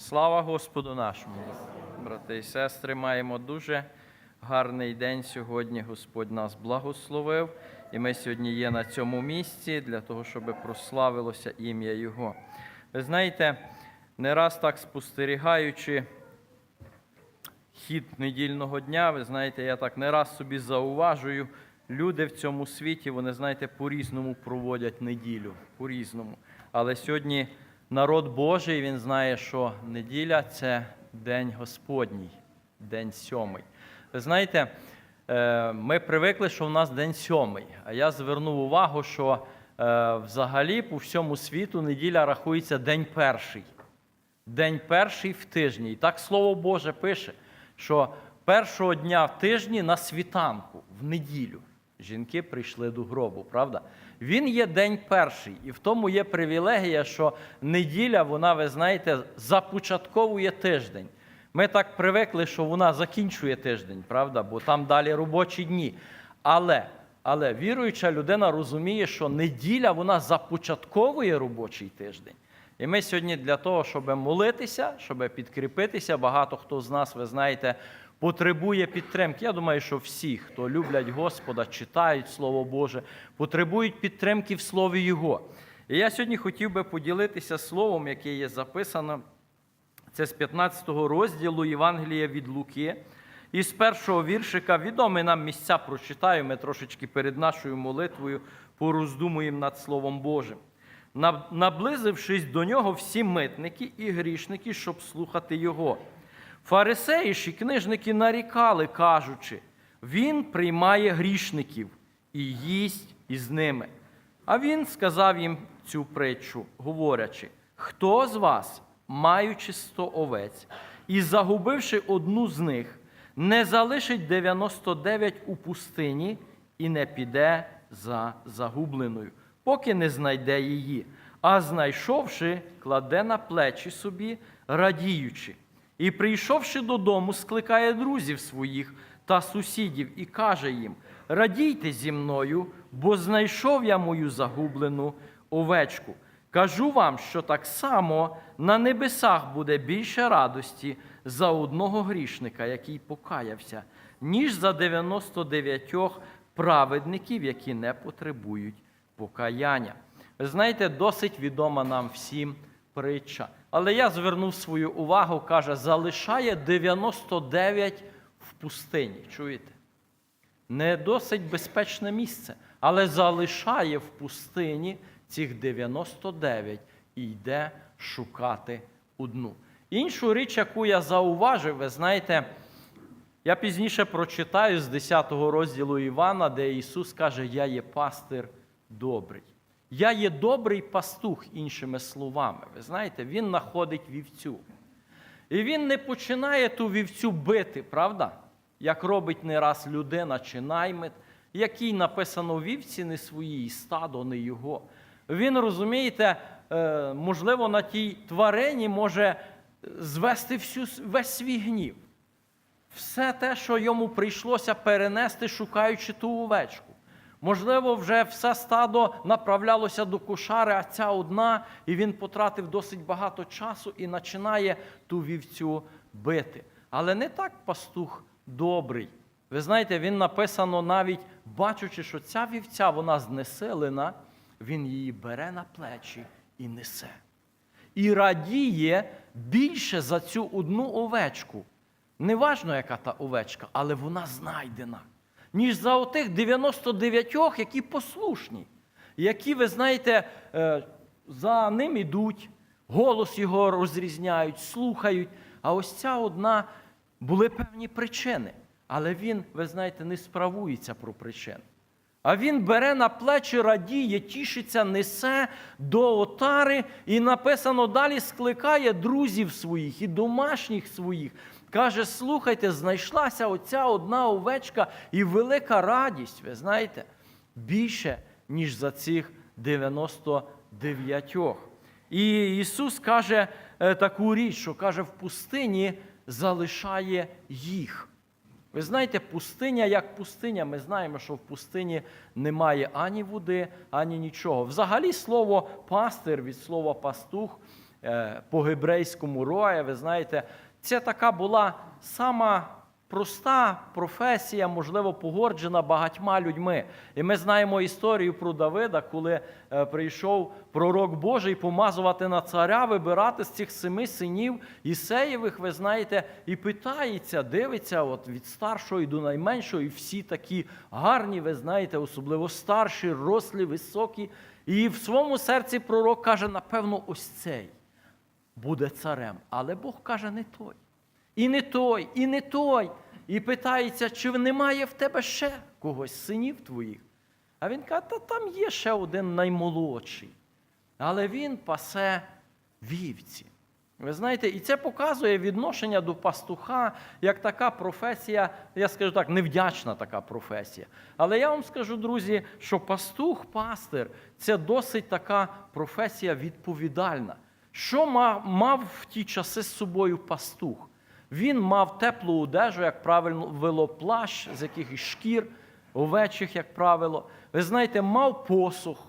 Слава Господу нашому! Брати і сестри, маємо дуже гарний день сьогодні. Господь нас благословив, і ми сьогодні є на цьому місці для того, щоб прославилося ім'я Його. Ви знаєте, не раз так спостерігаючи хід недільного дня, ви знаєте, я так не раз собі зауважую, люди в цьому світі, вони, знаєте, по-різному проводять неділю, по-різному. Але сьогодні народ Божий, він знає, що неділя це день Господній, день сьомий. Ви знаєте, е, ми привикли, що в нас день сьомий. А я звернув увагу, що е, взагалі по всьому світу неділя рахується день перший. День перший в тижні. І так Слово Боже пише, що першого дня в тижні на світанку, в неділю, жінки прийшли до гробу, правда? Він є день перший, і в тому є привілегія, що неділя, вона, ви знаєте, започатковує тиждень. Ми так привикли, що вона закінчує тиждень, правда? Бо там далі робочі дні. Але, але віруюча людина розуміє, що неділя вона започатковує робочий тиждень. І ми сьогодні для того, щоб молитися, щоб підкріпитися, багато хто з нас, ви знаєте, потребує підтримки. Я думаю, що всі, хто люблять Господа, читають Слово Боже, потребують підтримки в Слові Його. І я сьогодні хотів би поділитися словом, яке є записано. Це з 15 розділу Євангелія від Луки. І з першого віршика відомі нам місця прочитаю. Ми трошечки перед нашою молитвою пороздумуємо над Словом Божим. Наблизившись до нього всі митники і грішники, щоб слухати його. Фарисеї ж і книжники нарікали, кажучи, він приймає грішників і їсть із ними. А він сказав їм цю притчу, говорячи: хто з вас, маючи сто овець, і загубивши одну з них, не залишить 99 у пустині і не піде за загубленою, поки не знайде її, а знайшовши, кладе на плечі собі, радіючи. І, прийшовши додому, скликає друзів своїх та сусідів і каже їм: Радійте зі мною, бо знайшов я мою загублену овечку. Кажу вам, що так само на небесах буде більше радості за одного грішника, який покаявся, ніж за 99 праведників, які не потребують покаяння. Ви знаєте, досить відома нам всім притча. Але я звернув свою увагу, каже, залишає 99 в пустині. Чуєте? Не досить безпечне місце, але залишає в пустині цих 99 і йде шукати одну. Іншу річ, яку я зауважив, ви знаєте, я пізніше прочитаю з 10 розділу Івана, де Ісус каже: Я є пастир добрий. Я є добрий пастух, іншими словами. Ви знаєте, він знаходить вівцю. І він не починає ту вівцю бити, правда? Як робить не раз людина чи наймит, який написано вівці не свої, і стадо не його. Він, розумієте, е, можливо, на тій тварині може звести всю, весь свій гнів. Все те, що йому прийшлося перенести, шукаючи ту овечку. Можливо, вже все стадо направлялося до кошари, а ця одна, і він потратив досить багато часу і починає ту вівцю бити. Але не так пастух добрий. Ви знаєте, він написано навіть, бачучи, що ця вівця вона знесилена, він її бере на плечі і несе. І радіє більше за цю одну овечку. Неважно, яка та овечка, але вона знайдена ніж за отих 99, які послушні, які, ви знаєте, е, за ним ідуть, голос його розрізняють, слухають. А ось ця одна були певні причини. Але він, ви знаєте, не справується про причини. А він бере на плечі, радіє, тішиться, несе до отари, і написано далі скликає друзів своїх і домашніх своїх. Каже: слухайте, знайшлася оця одна овечка і велика радість, ви знаєте, більше, ніж за цих 99. І Ісус каже е, таку річ, що каже, в пустині залишає їх. Ви знаєте, пустиня як пустиня, ми знаємо, що в пустині немає ані води, ані нічого. Взагалі, слово пастир від слова пастух е, по-гебрейському роя. Ви знаєте, це така була сама проста професія, можливо, погоджена багатьма людьми. І ми знаємо історію про Давида, коли е, прийшов пророк Божий помазувати на царя, вибирати з цих семи синів Ісеєвих, ви знаєте, і питається, дивиться от від старшого і до найменшого, і всі такі гарні, ви знаєте, особливо старші, рослі, високі. І в своєму серці пророк каже, напевно, ось цей буде царем. Але Бог каже, не той. І не той, і не той. І питається, чи немає в тебе ще когось, синів твоїх. А він каже, та там є ще один наймолодший. Але він пасе вівці. Ви знаєте, і це показує відношення до пастуха як така професія, я скажу так, невдячна така професія. Але я вам скажу, друзі, що пастух, пастир це досить така професія відповідальна. Що мав, в ті часи з собою пастух? Він мав теплу одежу, як правило, плащ з якихось шкір, овечих, як правило. Ви знаєте, мав посух.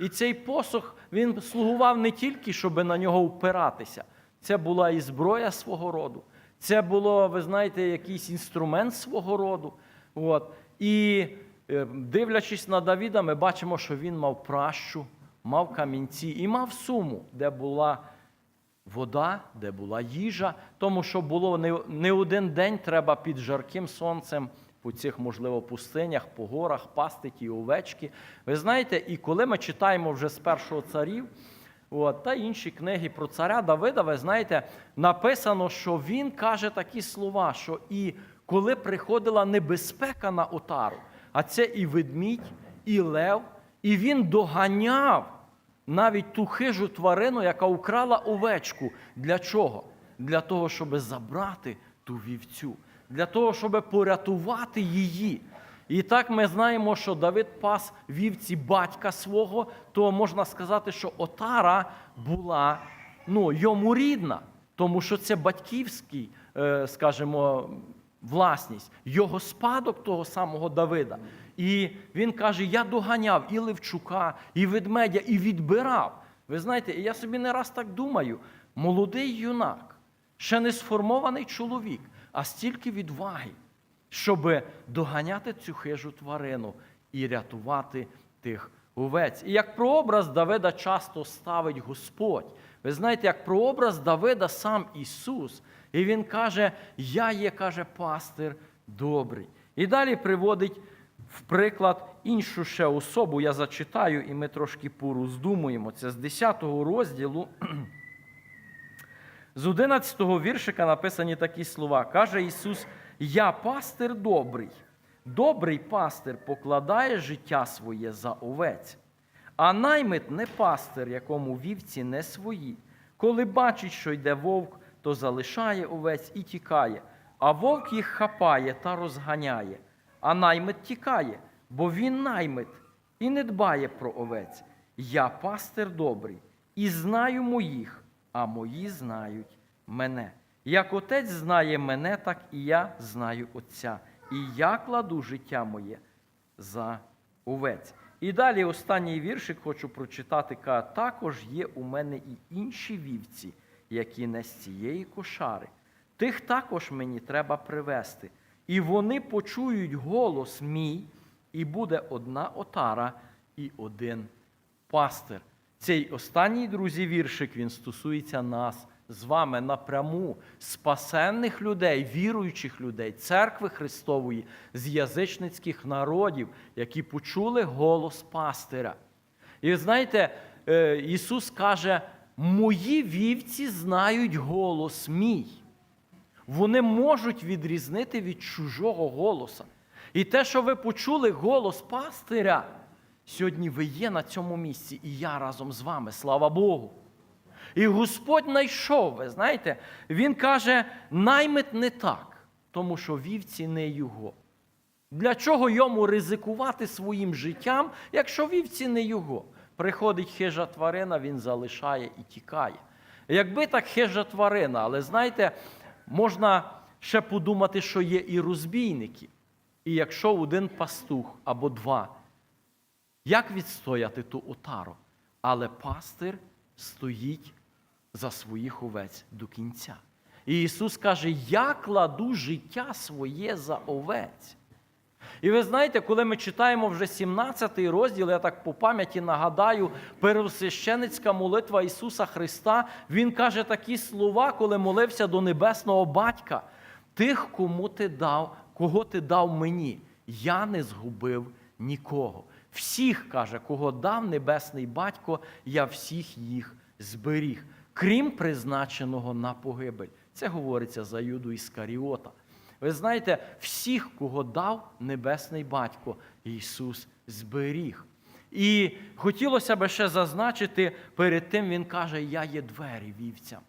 І цей посух він слугував не тільки, щоб на нього впиратися. Це була і зброя свого роду. Це було, ви знаєте, якийсь інструмент свого роду. От. І е, дивлячись на Давіда, ми бачимо, що він мав пращу, мав камінці і мав суму, де була вода, де була їжа, тому що було не, один день треба під жарким сонцем по цих, можливо, пустинях, по горах, пасти ті овечки. Ви знаєте, і коли ми читаємо вже з першого царів, от, та інші книги про царя Давида, ви знаєте, написано, що він каже такі слова, що і коли приходила небезпека на отару, а це і ведмідь, і лев, і він доганяв навіть ту хижу тварину, яка украла овечку. Для чого? Для того, щоб забрати ту вівцю, для того, щоб порятувати її. І так ми знаємо, що Давид пас вівці батька свого, то можна сказати, що отара була ну, йому рідна, тому що це батьківський, е, скажімо, власність, його спадок того самого Давида. І він каже: я доганяв і Левчука, і ведмедя, і відбирав. Ви знаєте, я собі не раз так думаю: молодий юнак, ще не сформований чоловік, а стільки відваги, щоб доганяти цю хижу тварину і рятувати тих овець. І як прообраз Давида часто ставить Господь. Ви знаєте, як прообраз Давида сам Ісус. І Він каже: Я є, каже, пастир добрий. І далі приводить в приклад іншу ще особу. Я зачитаю, і ми трошки пороздумуємо. Це з 10 розділу. З 11 віршика написані такі слова. Каже Ісус: Я пастир добрий, добрий пастир покладає життя своє за овець, а наймит не пастир, якому вівці не свої. Коли бачить, що йде вовк, то залишає овець і тікає, а вовк їх хапає та розганяє, а наймит тікає, бо він наймит і не дбає про овець. Я пастир добрий, і знаю моїх, а мої знають мене. Як отець знає мене, так і я знаю Отця. І я кладу життя моє за овець. І далі останній віршик хочу прочитати. Каже, також є у мене і інші вівці, які не з цієї кошари. Тих також мені треба привести. І вони почують голос мій, і буде одна отара і один пастир. Цей останній, друзі, віршик він стосується нас з вами напряму, спасенних людей, віруючих людей, церкви Христової, з язичницьких народів, які почули голос пастиря. І ви знаєте, е, Ісус каже: мої вівці знають голос мій. Вони можуть відрізнити від чужого голоса. І те, що ви почули голос пастиря, сьогодні ви є на цьому місці, і я разом з вами, слава Богу. І Господь знайшов, ви знаєте, Він каже, наймит не так, тому що вівці не його. Для чого йому ризикувати своїм життям, якщо вівці не його? Приходить хижа тварина, він залишає і тікає. Якби так хижа тварина, але знаєте, можна ще подумати, що є і розбійники. І якщо один пастух або два, як відстояти ту отару? Але пастир стоїть за своїх овець до кінця. І Ісус каже: Я кладу життя своє за овець. І ви знаєте, коли ми читаємо вже 17 розділ, я так по пам'яті нагадаю, первосвященицька молитва Ісуса Христа, Він каже такі слова, коли молився до небесного батька. Тих, кому ти дав, кого ти дав мені, я не згубив нікого. Всіх, каже, кого дав небесний батько, я всіх їх зберіг, крім призначеного на погибель. Це говориться за Юду Іскаріота. Ви знаєте, всіх, кого дав небесний батько, Ісус зберіг. І хотілося б ще зазначити, перед тим Він каже, я є двері вівцям.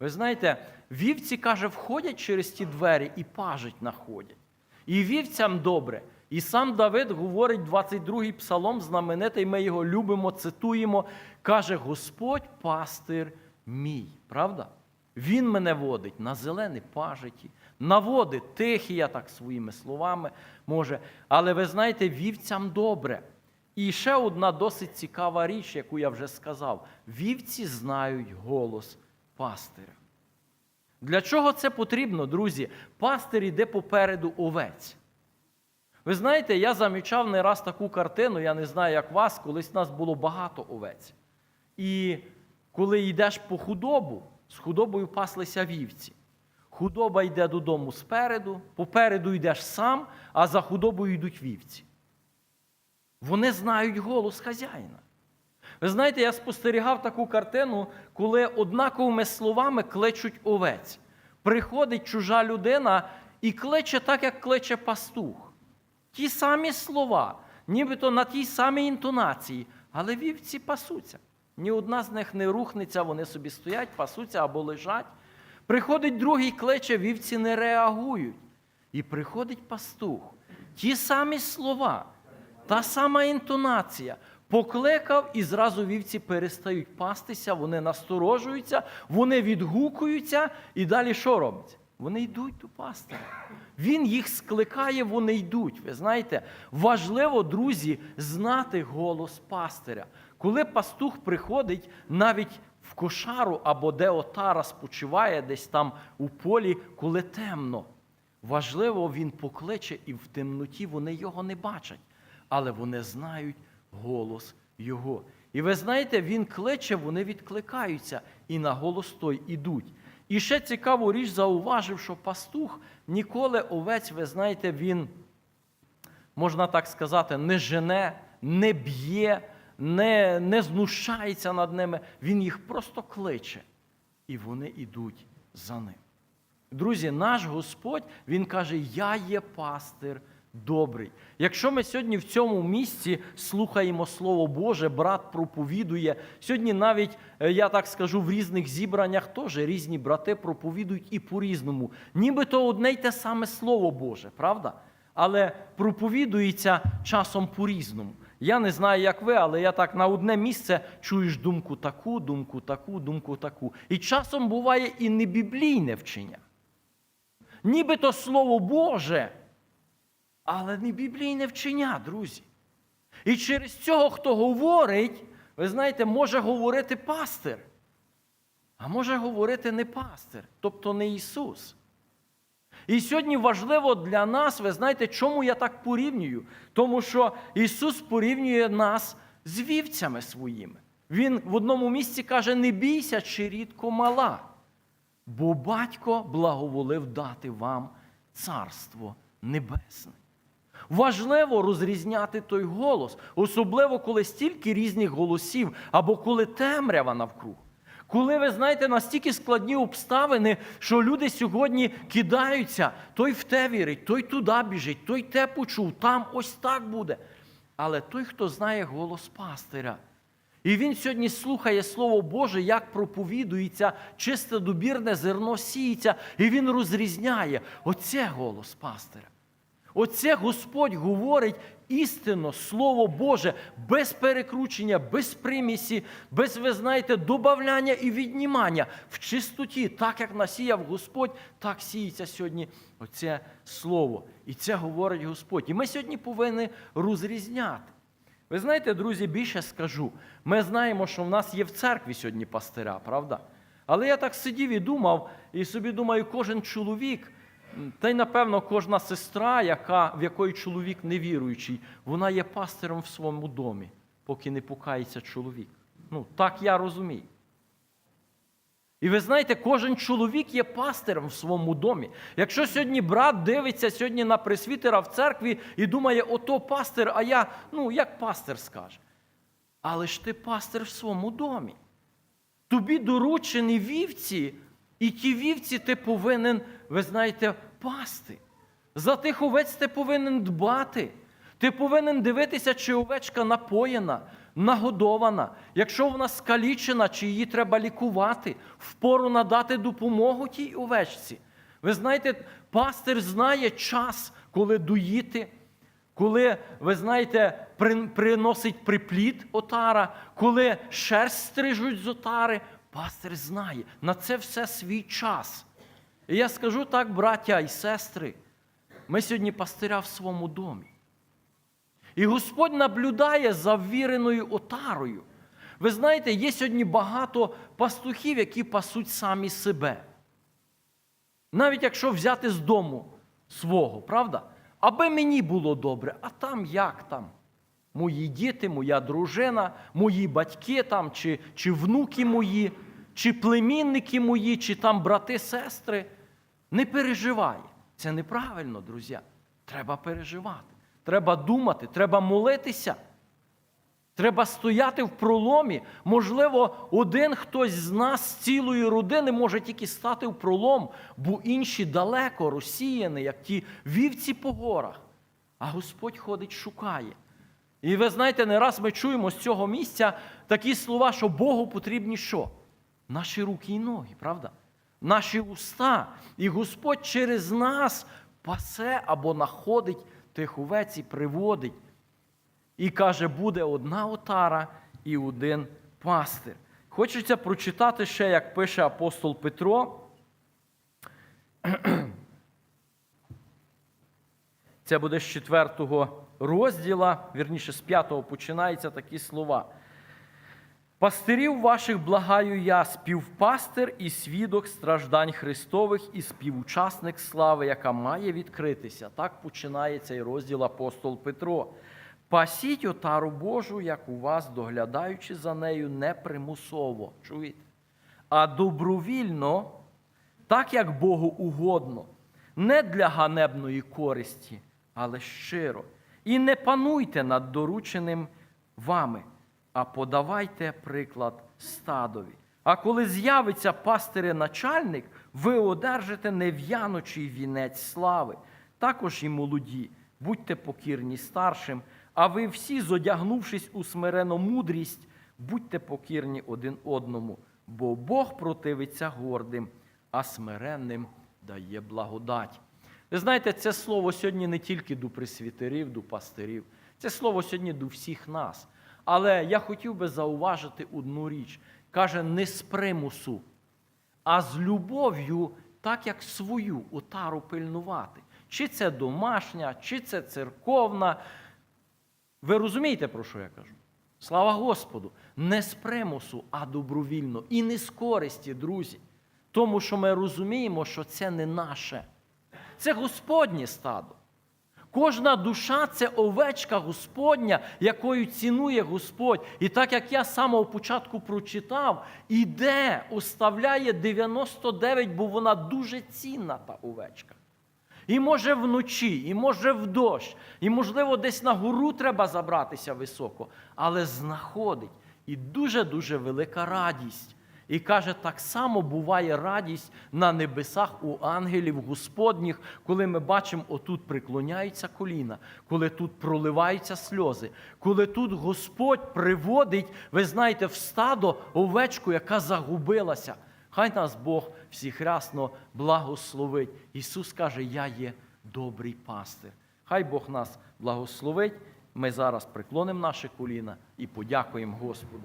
Ви знаєте, вівці, каже, входять через ті двері і пажить находять. І вівцям добре. І сам Давид говорить 22-й псалом, знаменитий, ми його любимо, цитуємо, каже: Господь пастир мій. Правда? Він мене водить на зелені пажиті, на води тихі, я так своїми словами може. Але ви знаєте, вівцям добре. І ще одна досить цікава річ, яку я вже сказав: вівці знають голос пастиря. Для чого це потрібно, друзі? Пастир іде попереду овець. Ви знаєте, я замічав не раз таку картину, я не знаю, як вас, колись нас було багато овець. І коли йдеш по худобу, з худобою паслися вівці. Худоба йде додому спереду, попереду йдеш сам, а за худобою йдуть вівці. Вони знають голос хазяїна. Ви знаєте, я спостерігав таку картину, коли однаковими словами кличуть овець. Приходить чужа людина і кличе так, як кличе пастух. Ті самі слова, нібито на тій самій інтонації, але вівці пасуться. Ні одна з них не рухнеться, вони собі стоять, пасуться або лежать. Приходить другий кличе, вівці не реагують. І приходить пастух. Ті самі слова, та сама інтонація. Покликав, і зразу вівці перестають пастися, вони насторожуються, вони відгукуються, і далі що роблять? Вони йдуть до пастиря. Він їх скликає, вони йдуть. Ви знаєте, важливо, друзі, знати голос пастиря. Коли пастух приходить навіть в кошару або де отара спочиває, десь там у полі, коли темно. Важливо, він покличе, і в темноті вони його не бачать, але вони знають голос Його. І ви знаєте, він кличе, вони відкликаються, і на голос той ідуть. І ще цікаву річ зауважив, що пастух ніколи овець, ви знаєте, він, можна так сказати, не жене, не б'є, не, не знущається над ними. Він їх просто кличе, і вони йдуть за ним. Друзі, наш Господь, Він каже: Я є пастир добрий. Якщо ми сьогодні в цьому місці слухаємо Слово Боже, брат проповідує. Сьогодні навіть, е, я так скажу, в різних зібраннях теж різні брати проповідують і по-різному. Нібито одне й те саме Слово Боже, правда? Але проповідується часом по-різному. Я не знаю, як ви, але я так на одне місце чуєш думку таку, думку таку, думку таку. І часом буває і не біблійне вчення. Нібито Слово Боже, але не біблійне вчення, друзі. І через цього, хто говорить, ви знаєте, може говорити пастир, а може говорити не пастир, тобто не Ісус. І сьогодні важливо для нас, ви знаєте, чому я так порівнюю? Тому що Ісус порівнює нас з вівцями своїми. Він в одному місці каже: не бійся, чи рідко мала, бо батько благоволив дати вам царство небесне. Важливо розрізняти той голос, особливо коли стільки різних голосів, або коли темрява навкруг. Коли ви знаєте настільки складні обставини, що люди сьогодні кидаються, той в те вірить, той туди біжить, той те почув, там ось так буде. Але той, хто знає голос пастиря, і він сьогодні слухає Слово Боже, як проповідується, чисте добірне зерно сіється, і він розрізняє оце голос пастиря. Оце Господь говорить істинно, Слово Боже, без перекручення, без примісі, без, ви знаєте, добавляння і віднімання в чистоті, так як насіяв Господь, так сіється сьогодні оце Слово. І це говорить Господь. І ми сьогодні повинні розрізняти. Ви знаєте, друзі, більше скажу. Ми знаємо, що в нас є в церкві сьогодні пастиря, правда? Але я так сидів і думав, і собі думаю, кожен чоловік, та й напевно кожна сестра, яка, в якої чоловік невіруючий, вона є пастиром в своєму домі, поки не пукається чоловік. Ну, так я розумію. І ви знаєте, кожен чоловік є пастирем в своєму домі. Якщо сьогодні брат дивиться сьогодні на пресвітера в церкві і думає, ото пастир, а я, ну, як пастир скаже. Але ж ти пастир в своєму домі. Тобі доручені вівці, і ті вівці ти повинен, ви знаєте, пасти. За тих овець ти повинен дбати. Ти повинен дивитися, чи овечка напоєна, нагодована. Якщо вона скалічена, чи її треба лікувати, впору надати допомогу тій овечці. Ви знаєте, пастир знає час, коли доїти, коли, ви знаєте, при- приносить припліт отара, коли шерсть стрижуть з отари, пастир знає. На це все свій час. І я скажу так, браття і сестри, ми сьогодні пастиря в своєму домі. І Господь наблюдає за ввіреною отарою. Ви знаєте, є сьогодні багато пастухів, які пасуть самі себе. Навіть якщо взяти з дому свого, правда? Аби мені було добре, а там як там? Мої діти, моя дружина, мої батьки там, чи, чи внуки мої, чи племінники мої, чи там брати, сестри. Не переживай. Це неправильно, друзі. Треба переживати. Треба думати, треба молитися. Треба стояти в проломі. Можливо, один хтось з нас з цілої родини може тільки стати в пролом, бо інші далеко розсіяні, як ті вівці по горах. А Господь ходить, шукає. І ви знаєте, не раз ми чуємо з цього місця такі слова, що Богу потрібні що? Наші руки і ноги, правда? Наші уста. І Господь через нас пасе або находить тих овець і приводить. І каже, буде одна отара і один пастир. Хочеться прочитати ще, як пише апостол Петро. Це буде з четвертого розділа, вірніше, з п'ятого починаються такі слова. Пастирів ваших благаю я, співпастир і свідок страждань Христових і співучасник слави, яка має відкритися. Так починає цей розділ апостол Петро. Пасіть отару Божу, як у вас, доглядаючи за нею не примусово, чуєте? А добровільно, так як Богу угодно, не для ганебної користі, але щиро. І не пануйте над дорученим вами, а подавайте приклад стадові. А коли з'явиться пастире начальник, ви одержите нев'яночий вінець слави, також і молоді, будьте покірні старшим, а ви всі, зодягнувшись у смирену мудрість, будьте покірні один одному, бо Бог противиться гордим, а смиренним дає благодать. Ви знаєте, це слово сьогодні не тільки до присвітерів, до пастирів, це слово сьогодні до всіх нас. Але я хотів би зауважити одну річ. Каже, не з примусу, а з любов'ю, так як свою отару пильнувати. Чи це домашня, чи це церковна. Ви розумієте, про що я кажу? Слава Господу! Не з примусу, а добровільно. І не з користі, друзі. Тому що ми розуміємо, що це не наше. Це Господнє стадо. Кожна душа це овечка Господня, якою цінує Господь. І так як я з самого початку прочитав, іде, оставляє 99, бо вона дуже цінна, та овечка. І може вночі, і може в дощ, і, можливо, десь на гору треба забратися високо, але знаходить. І дуже-дуже велика радість. І каже, так само буває радість на небесах у ангелів Господніх, коли ми бачимо, отут приклоняються коліна, коли тут проливаються сльози, коли тут Господь приводить, ви знаєте, в стадо овечку, яка загубилася. Хай нас Бог всіх рясно благословить. Ісус каже, я є добрий пастир. Хай Бог нас благословить. Ми зараз приклонимо наші коліна і подякуємо Господу.